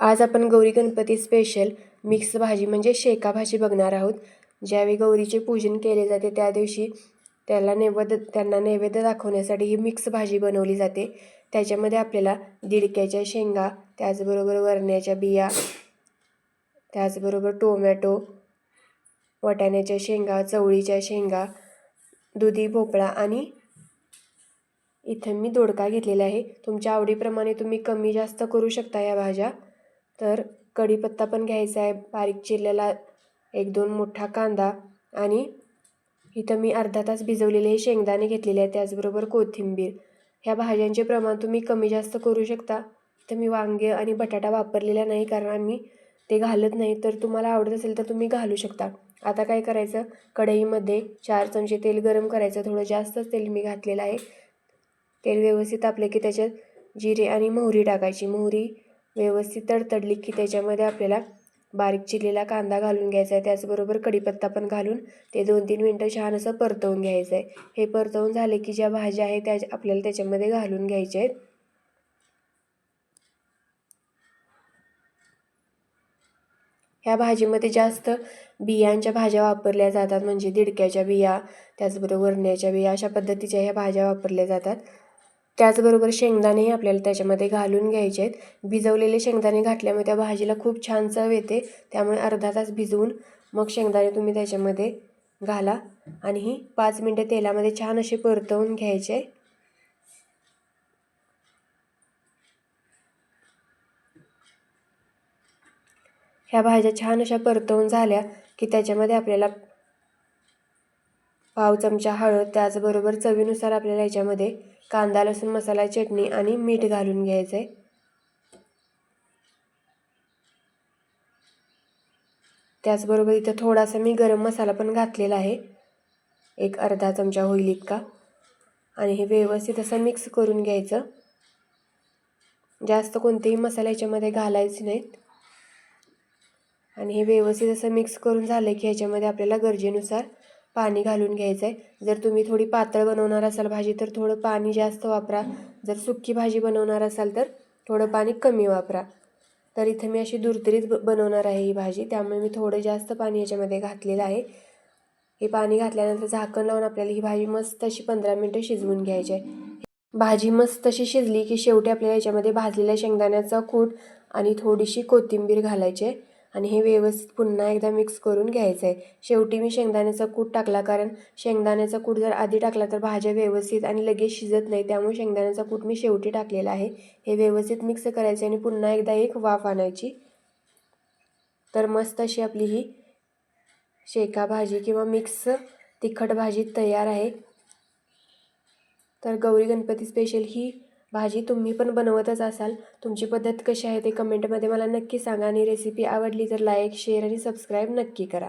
आज आपण Gauri Ganpati special mix भाजी म्हणजे शेका भाजी बघणार आहोत. ज्यावेळी गौरीचे पूजन केले जाते त्या दिवशी त्याला नैवेद्य त्यांना नैवेद्य दाखवण्यासाठी ही मिक्स भाजी बनवली जाते. त्याच्यामध्ये आपल्याला दिडक्याच्या शेंगा त्याचबरोबर वरण्याच्या बिया त्याचबरोबर टोमॅटो वाटाण्याच्या शेंगा चवळीच्या शेंगा दुधी भोपळा आणि इथं मी दोडका घेतलेला आहे. तुमच्या आवडीप्रमाणे तुम्ही कमी जास्त करू शकता या भाज्या. तर कढीपत्ता पण घ्यायचा आहे बारीक चिरलेला एक दोन मोठा कांदा आणि इथं मी अर्धा तास भिजवलेले हे शेंगदाणे घेतलेले आहे त्याचबरोबर कोथिंबीर. ह्या भाज्यांचे प्रमाण तुम्ही कमी जास्त करू शकता. तर मी वांगे आणि बटाटा वापरलेला नाही कारण आम्ही ते घालत नाही. तर तुम्हाला आवडत असेल तर तुम्ही घालू शकता. आता काय करायचं? कढईमध्ये चार चमचे तेल गरम करायचं. थोडं जास्तच तेल मी घातलेलं आहे. तेल व्यवस्थित तापले की त्याच्यात जिरे आणि मोहरी टाकायची. मोहरी व्यवस्थित तडतडली की त्याच्यामध्ये आपल्याला बारीक चिरलेला कांदा घालून घ्यायचा आहे. त्याचबरोबर कढीपत्ता पण घालून ते दोन तीन मिनटं छान असं परतवून घ्यायचं आहे. हे परतवून झाले की ज्या भाज्या आहेत त्या आपल्याला त्याच्यामध्ये घालून घ्यायच्या आहेत. ह्या भाजीमध्ये जास्त बियांच्या भाज्या वापरल्या जातात. म्हणजे दिडक्याच्या बिया त्याचबरोबर वरण्याच्या बिया अशा पद्धतीच्या ह्या भाज्या वापरल्या जातात. त्याचबरोबर शेंगदाणेही आपल्याला त्याच्यामध्ये घालून घ्यायचे आहेत. भिजवलेले शेंगदाणे घातल्यामुळे त्या भाजीला खूप छान चव येते. त्यामुळे अर्धा तास भिजवून मग शेंगदाणे तुम्ही त्याच्यामध्ये घाला आणि ही पाच मिनटं तेलामध्ये छान असे परतवून घ्यायचे. ह्या भाज्या छान अशा परतवून झाल्या की त्याच्यामध्ये आपल्याला पाव चमचा हळद त्याचबरोबर चवीनुसार आपल्याला याच्यामध्ये कांदा लसूण मसाला चटणी आणि मीठ घालून घ्यायचं आहे त्याचबरोबर इथं थोडासा मी गरम मसाला पण घातलेला आहे. एक अर्धा चमचा होईल इतका. आणि हे व्यवस्थित असं मिक्स करून घ्यायचं. जास्त कोणतेही मसाला याच्यामध्ये घालायचे नाहीत. आणि हे व्यवस्थित असं मिक्स करून झालं की ह्याच्यामध्ये आपल्याला गरजेनुसार पाणी घालून घ्यायचं आहे जर तुम्ही थोडी पातळ बनवणार असाल भाजी तर थोडं पाणी जास्त वापरा. जर सुक्की भाजी बनवणार असाल तर थोडं पाणी कमी वापरा. तर इथं मी अशी दुरतरीत ब बनवणार आहे ही भाजी. त्यामुळे मी थोडं जास्त पाणी याच्यामध्ये घातलेलं आहे. हे पाणी घातल्यानंतर झाकण लावून आपल्याला ही भाजी मस्त अशी पंधरा मिनटं शिजवून घ्यायची आहे. भाजी मस्त अशी शिजली की शेवटी आपल्याला याच्यामध्ये भाजलेल्या शेंगदाण्याचा कूट आणि थोडीशी कोथिंबीर घालायची आहे. आणि हे व्यवस्थित पुन्हा एकदा मिक्स करून घ्यायचं आहे शेवटी मी शेंगदाण्याचा कूट टाकला कारण शेंगदाण्याचा कूट जर आधी टाकला तर भाज्या व्यवस्थित आणि लगेच शिजत नाही त्यामुळे शेंगदाण्याचा कूट मी शेवटी टाकलेला आहे. हे व्यवस्थित मिक्स करायचे आणि पुन्हा एकदा एक वाफ आणायची. तर मस्त अशी आपली ही शेका भाजी किंवा मिक्स तिखट भाजी तयार आहे. तर गौरी गणपती स्पेशल ही भाजी तुम्ही पण बनवतच असाल तुमची पद्धत कशी आहे ते कमेंटमध्ये मला नक्की सांगा आणि रेसिपी आवडली तर लाईक शेअर आणि सबस्क्राईब नक्की करा.